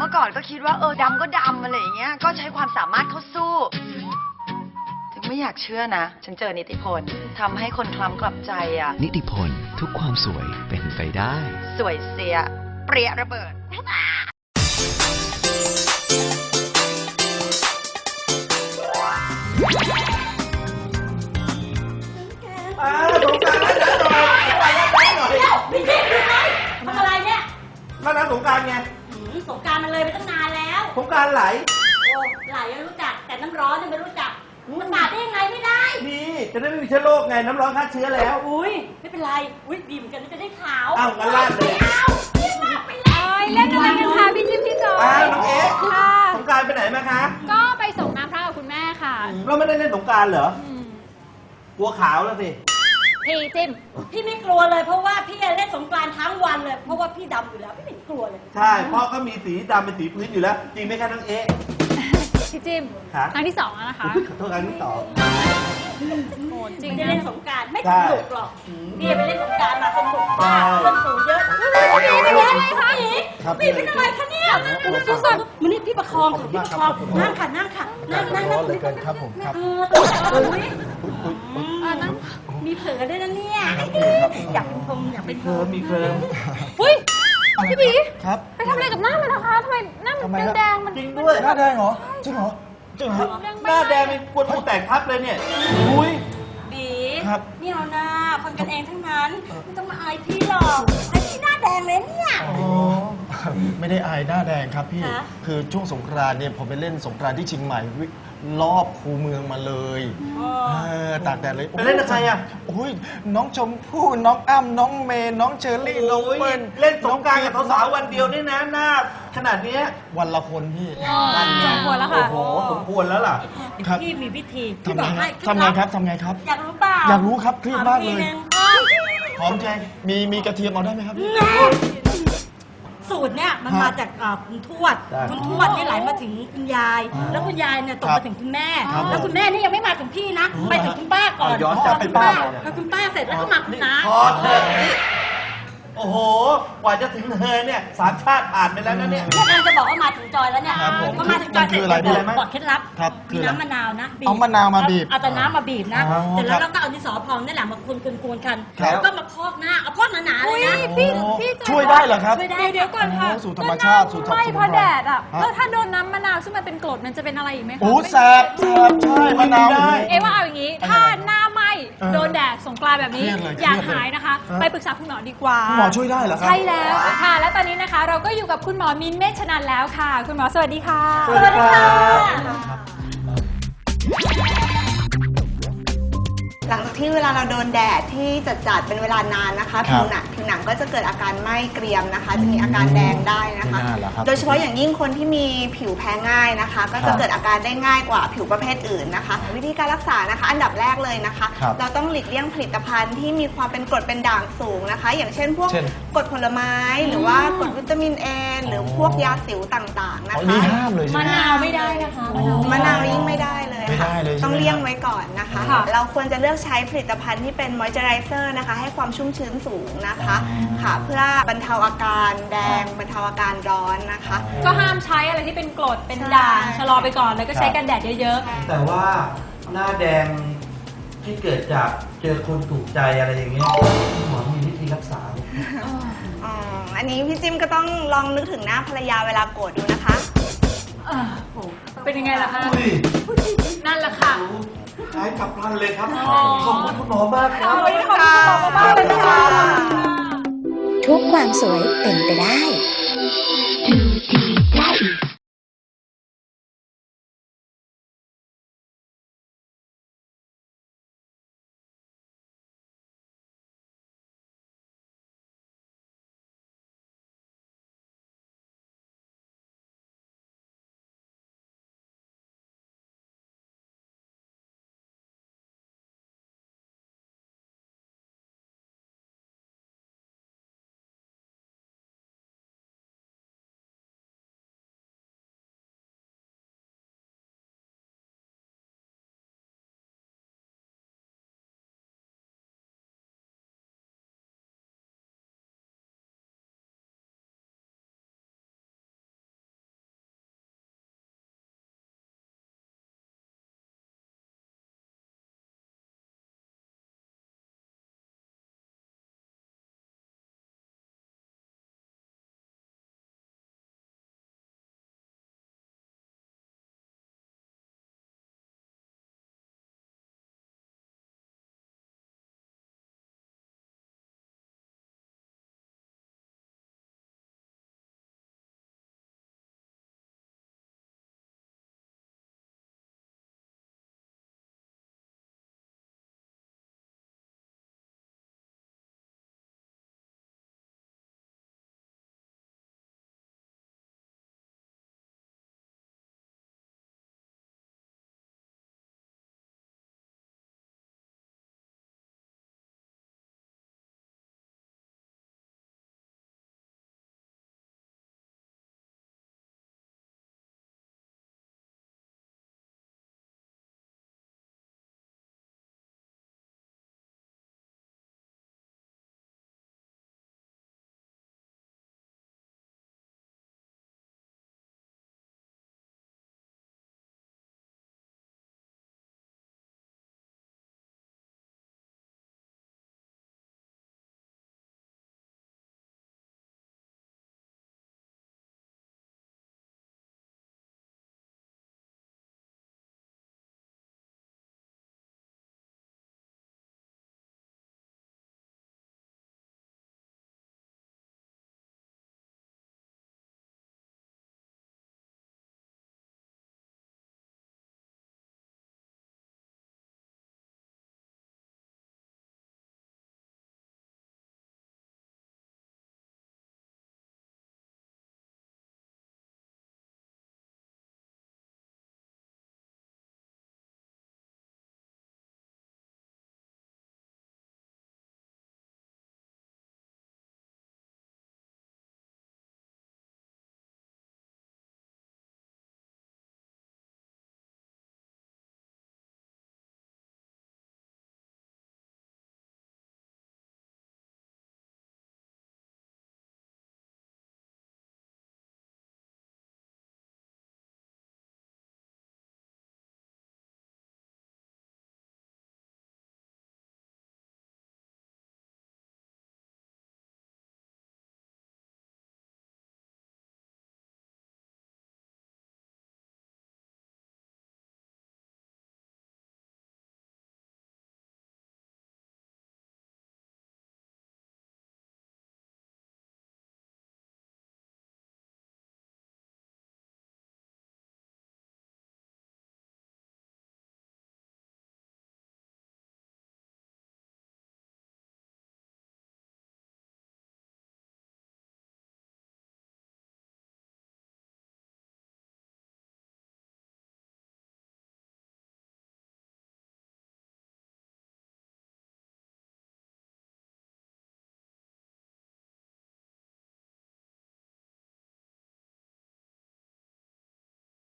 เมื่อก่อนก็คิดว่าเออดำก็ดำอะไรอย่างเงี้ย ก็ใช้ความสามารถเข้าสู้ ถึงไม่อยากเชื่อนะ ฉันเจอนิติพลทำให้คนคล้ำกลับใจอะ นิติพลทุกความสวยเป็นไปได้ สวยเสีย เปรี้ยระเบิดอ่าสงกรารแล้วนะหน่อยไปแล้วหน่อยพี่จิ๊บรู้ไหมทำอะไรเนี่ยมาน้ำสงกรารไงหืม สงกรารมันเลยไปตั้งนานแล้วสงกรารไหล โอ้ไหลยังรู้จัก แต่น้ำร้อนเนี่ยไม่รู้จักมันสาดได้ยังไงไม่ได้ นี่จะได้ไม่มีเชื้อโรคไงน้ำร้อนฆ่าเชื้อแล้ว อุ้ยไม่เป็นไร อุ้ยดีเหมือนกันนะจะได้ขาวอ้าวงั้นลาดเลยไม่เอาเรียกมากไปเลยเล่นอะไรกันคะพี่จิ๊บพี่จอยอ้าวน้องเอ๊ะค่ะ สงกรารไปไหนมาคะ ก็ไปส่งน้ำพระกับคุณแม่ค่ะ เราไม่ได้เล่นสงกรารเหรอ อืม กลัวขาวแล้วสิ พี่จิ้มพี่ไม่กลัวเลย เพราะว่าพี่เล่นสงกรานต์ทั้งวันเลย เพราะว่าพี่ดำอยู่แล้วพี่ไม่กลัวเลย ใช่เพราะเขามีสีดำเป็นสีพื้นอยู่แล้ว จริงไหมคะน้องเอ๊ะ พี่จิ้มครับ ครั้งที่สองแล้วนะคะอุ๊ยขอโทษครั้งที่สอง โหดจริงไม่ได้นะเล่นสงกรารไม่ใช่สนุกหรอกอืมพี่ไปเล่นสงกรารมาสนุกมากใช่เพื่อนฝูงเยอะพี่เป็นอะไรคะพี่ครับพี่เป็นอะไรคะเนี่ยพี่สดมันนี่พี่ประคองค่ะพี่ประคองนั่งค่ะนั่งค่ะนั่งนั่งนั่งเลยกันครับผมครับ เอออุ้ยเออนั่งมีเผลอด้วยนะเนี่ยอยากเป็นพรมอยากเป็นเคลิมมีเคลิมอุ้ยพี่บีครับ ไปทำอะไรกับหน้ามันนะคะทำไมหน้าทำไมมันครับ แดงๆมันจริงด้วย หน้าแดงเหรอจริงเหรอ จริงเหรอหน้าแดงเป็นกวนผู้แตกทับเลยเนี่ยอุ้ย บีครับนี่เอาหน้าคนกันเองทั้งนั้นไม่ต้องมาอายพี่หรอกไอพี่หน้าแดงเลยเนี่ย อ๋อ ไม่ได้อายหน้าแดงครับพี่ ฮะ คือช่วงสงกรานต์เนี่ยผมไปเล่นสงกรานต์ที่เชียงใหม่วิรอบคูเมืองมาเลยเออตากแดดเลยไปเล่นกับใครอะโอ้ยน้องชมพู่น้องอ้ำน้องเมย์น้องเชอรี่น้องเปิ้ลเล่นสงกรารกับสาวๆวันเดียวนี่นะหน้าขนาดเนี้ยวันละคนพี่สมควรแล้วค่ะ โอ้โหสมควรแล้วล่ะ ครับ พี่มีวิธีพี่ทำบไงอกครัให้บทำไงครับทำไงครับ อยากรู้เปล่าอยากรู้ครับเครียดมากเลยถทีนึง หอมใจมีมีกระเทียมเอาได้ไหมครับพี่ สูตรเนี่ยมันฮะมาจากอ่าคุณทวดได้คุณทวดเนี่ยไหลมาถึงคุณยาย อ๋อแล้วคุณยายเนี่ยตกครับมาถึงคุณแม่ ครับแล้วคุณแม่นี่ยังไม่มาถึงพี่นะอ๋อไปถึงคุณป้าก่อนเอาย้อนกลับไปคุณป้าป้าเลยแล้วคุณป้าเสร็จแล้วก็มาคุณน้า พอเถอะนี่โอ้โห กว่าจะถึงเธอเนี่ยสามชาติผ่านไปแล้วนะเนี่ยเนี่ยกำลังจะบอกว่ามาถึงจอยแล้วเนี่ยครับผมพอมาถึงจอยเสร็จคืออะไรเดี๋ยวพี่บอกเคล็ดลับ ครับคืมีออะไรน้ำมะนาวนะบีบเอามะนาวมาบีบเอาแต่น้ำมาบีบนะอ๋อเสร็จแล้วครับเราก็เอาดินสอพองนี่แหละมาคนๆๆกันครับแล้วก็มาพอกหน้าเอาพอกหนาๆเลยนะ พี่โอ้พี่จอยช่วยได้เหรอครับช่วยได้เดี๋ยวก่อนค่ะโอ้สูตรธรรมชาติสูตรก็หน้สมุนไพรไม่เพราะแดดอะฮะ แล้วถ้าโดนน้ำมะนาวซึ่งมันเป็นกรดมันจะเป็นอะไรอีกไหมคะโอ้ไม่แสบแสบใช่มะนาวได้เอะว่าเอาอย่างนี้ ถ้าหน้าไหมเออโดนแดดสงกรานต์แบบนี้ เครียดเลยอยากเครียดเลยหายนะคะ ฮะ ไปปรึกษาคุณหมอดีกว่า คุณหมอช่วยได้เหรอครับ ใช่แล้วค่ะ และตอนนี้นะคะ เราก็อยู่กับคุณหมอมินเมฆชนันแล้วค่ะ คุณหมอสวัสดีค่ะ สวัสดีค่ะหลังจาก ที่เวลาเราโดนแดดที่จัดๆเป็นเวลานานนะคะครัผิบวหนังผิวหนังก็จะเกิดอาการไหม้เกรียมนะคะ จะมีอาการแดงได้นะคะ ไม่น่าล่ะครับโดยเฉพาะอย่างยิ่งคนที่มีผิวแพ้ง่ายนะคะ ก็ครัจะบเกิดอาการได้ง่ายกว่าผิวประเภทอื่นนะคะ วิธีการรักษานะคะ อันดับแรกเลยนะคะ ครับเราต้องหลีกเลี่ยงผลิตภัณฑ์ที่มีความเป็นกรดเป็นด่างสูงนะคะ อย่างเช่นพวกเช่นกรดผลไม้ หรือว่ากรดวิตามินเอหรือพวกยาสิวต่างๆนะอ๋อคะ นี่ห้ามเลยใช่มะไหมนาวไม่ได้นะคะมะนาวยิ่งไม่ได้เลยไม่ค่ะ ได้เลยใช่ไหมต้องเลี่ยงไว้ก่อนนะคะ ค่ะเราควรจะเลือกใช้ผลิตภัณฑ์ที่เป็นมอยเจอไรเซอร์นะคะ ให้ความชุ่มชื้นสูงนะคะอ๋อค่ะเพื่อบรรเทาอาการแดง บรรเทาอาการร้อนนะคะ ก็ห้ามใช้อะไรที่เป็นกรดเป็นด่างใช่ ชะลอไปก่อนแล้วก็ใช้กันแดดเยอะ แต่ว่าหน้าแดงที่เกิดจากเจอคนถูกใจอะไรอย่างเงี้ยคุณหมอมีวิธีรักษาไหมอืมอันนี้พี่จิ้มก็ต้องลองนึกถึงหน้าภรรยาเวลาโกรธดูนะคะๆ เออโหเป็นยังไงล่ะคะ อุ้ยนั่นแหละค่ะหายกลับพลันเลยครับอ๋อขอบคุณคุณหมอมากครับขอบคุณค่ะขอบคุณค่ะทุกความสวยเป็นไปได้ค